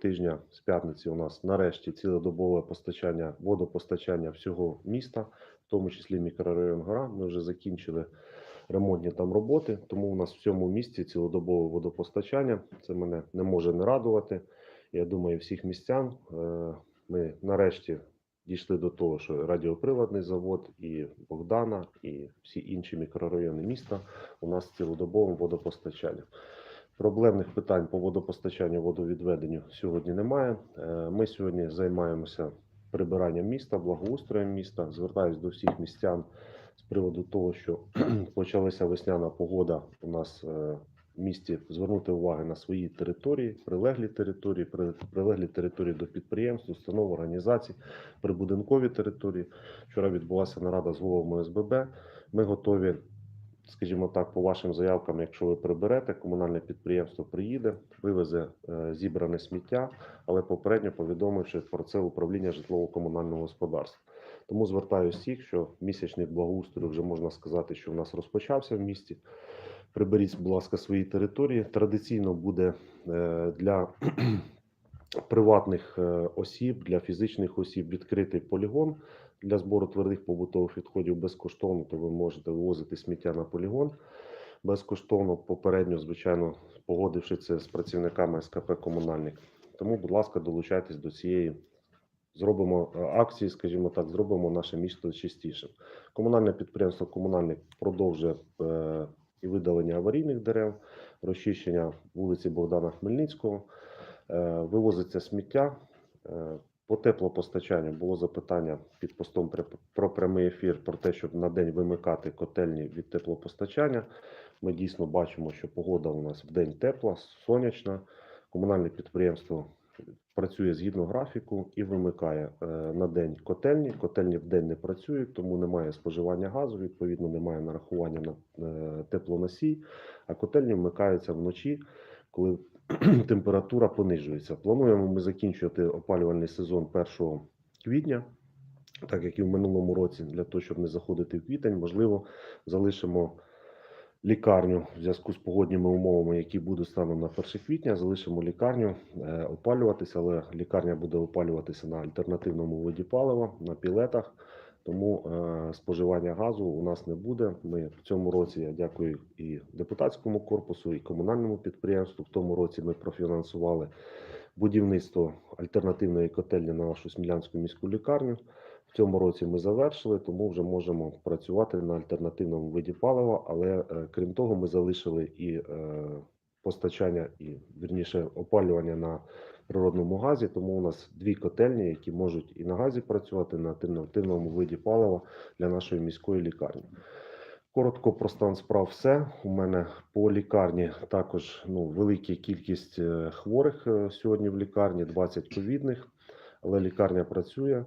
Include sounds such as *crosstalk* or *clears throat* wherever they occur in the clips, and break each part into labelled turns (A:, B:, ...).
A: тижня з п'ятниці у нас нарешті цілодобове постачання, водопостачання всього міста, в тому числі мікрорайон Гора. Ми вже закінчили ремонтні там роботи, тому у нас в цьому місті цілодобове водопостачання. Це мене не може не радувати. Я думаю, всіх містян. Е, Ми нарешті дійшли до того, що радіоприладний завод і Богдана, і всі інші мікрорайони міста у нас цілодобовим водопостачанням. Проблемних питань по водопостачанню, водовідведенню сьогодні немає. Е, Ми сьогодні займаємося прибиранням міста, благоустроєм міста. Звертаюсь до всіх містян з приводу того, що *clears throat* почалася весняна погода у нас е, в місті. Звернути увагу на свої території, прилеглі території, при- прилеглі території до підприємств, установ, організацій, прибудинкові території. Вчора відбулася нарада з головами СББ. Ми готові скажімо так, по вашим заявкам, якщо ви приберете, комунальне підприємство приїде, вивезе е, зібране сміття, але попередньо повідомивши про це управління житлово-комунального господарства. Тому звертаю всіх, що місячний благоустрій вже можна сказати, що в нас розпочався в місті. Приберіть, будь ласка, свої території. Традиційно буде е, для приватних е, осіб, для фізичних осіб відкритий полігон для збору твердих побутових відходів безкоштовно, то ви можете вивозити сміття на полігон безкоштовно, попередньо, звичайно, погодивши це з працівниками СКП комунальник. Тому, будь ласка, долучайтесь до цієї. Зробимо е, акції, скажімо так, зробимо наше місто чистішим. Комунальне підприємство Комунальник продовжує е, і видалення аварійних дерев, розчищення вулиці Богдана Хмельницького, вивозиться сміття. Е, по теплопостачанню було запитання під постом про прямий ефір про те, щоб на день вимикати котельні від теплопостачання. Ми дійсно бачимо, що погода у нас в день тепла, сонячна. Комунальне підприємство працює згідно графіку і вимикає е, на день котельні. Котельні в день не працюють, тому немає споживання газу, відповідно, немає нарахування на е, теплоносій, а котельні вмикаються вночі, коли *clears throat* температура понижується. Плануємо ми закінчувати опалювальний сезон 1 квітня, так як і в минулому році, для того, щоб не заходити в квітень, можливо, залишимо лікарню в зв'язку з погодніми умовами, які будуть станом на 1 квітня. Залишимо лікарню е, опалюватися, але лікарня буде опалюватися на альтернативному виді палива, на пілетах. Тому е, споживання газу у нас не буде. Ми в цьому році я дякую і депутатському корпусу, і комунальному підприємству. В тому році ми профінансували будівництво альтернативної котельні на нашу Смілянську міську лікарню. В цьому році ми завершили, тому вже можемо працювати на альтернативному виді палива. Але е, крім того, ми залишили і е, постачання, і вірніше опалювання на природному газі. Тому у нас дві котельні, які можуть і на газі працювати на альтернативному виді палива для нашої міської лікарні. Коротко про стан справ все. У мене по лікарні також ну, велика кількість е, хворих е, сьогодні в лікарні, 20 ковідних, але лікарня працює.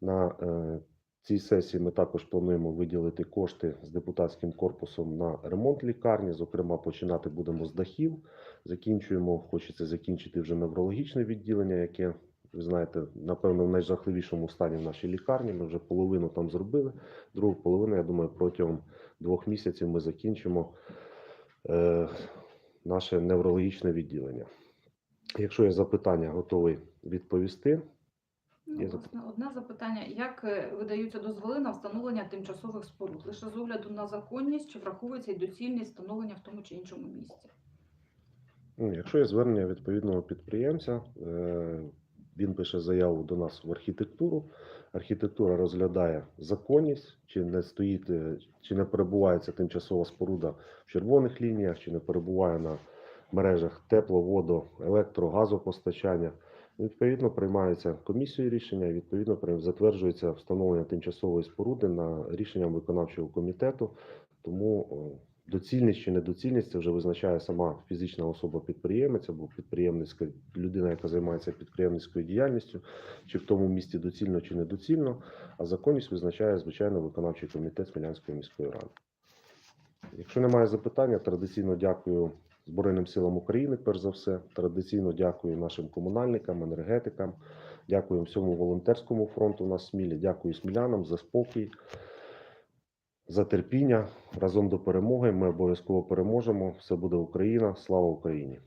A: На е, цій сесії ми також плануємо виділити кошти з депутатським корпусом на ремонт лікарні. Зокрема, починати будемо з дахів. Закінчуємо, хочеться закінчити вже неврологічне відділення, яке ви знаєте, напевно, в найжахливішому стані в нашій лікарні. Ми вже половину там зробили. Другу половину, я думаю, протягом двох місяців ми закінчимо е, наше неврологічне відділення. Якщо є запитання, готовий відповісти.
B: Ну, власне, одне запитання: як е, видаються дозволи на встановлення тимчасових споруд? Лише з огляду на законність чи враховується і доцільність встановлення в тому чи іншому місці?
A: Ну, якщо є звернення відповідного підприємця, е, він пише заяву до нас в архітектуру. Архітектура розглядає законність, чи не стоїть, е, чи не перебуває ця тимчасова споруда в червоних лініях, чи не перебуває на мережах тепло, водо, електро, газопостачання. Відповідно, приймається комісією рішення, відповідно, затверджується встановлення тимчасової споруди на рішенням виконавчого комітету. Тому доцільність чи недоцільність це вже визначає сама фізична особа підприємець або підприємницька людина, яка займається підприємницькою діяльністю, чи в тому місті доцільно чи недоцільно, а законність визначає звичайно виконавчий комітет Смілянської міської ради. Якщо немає запитання, традиційно дякую Збройним силам України, перш за все. Традиційно дякую нашим комунальникам, енергетикам, дякую всьому волонтерському фронту у нас Смілі, дякую смілянам за спокій, за терпіння. Разом до перемоги. Ми обов'язково переможемо. Все буде Україна. Слава Україні!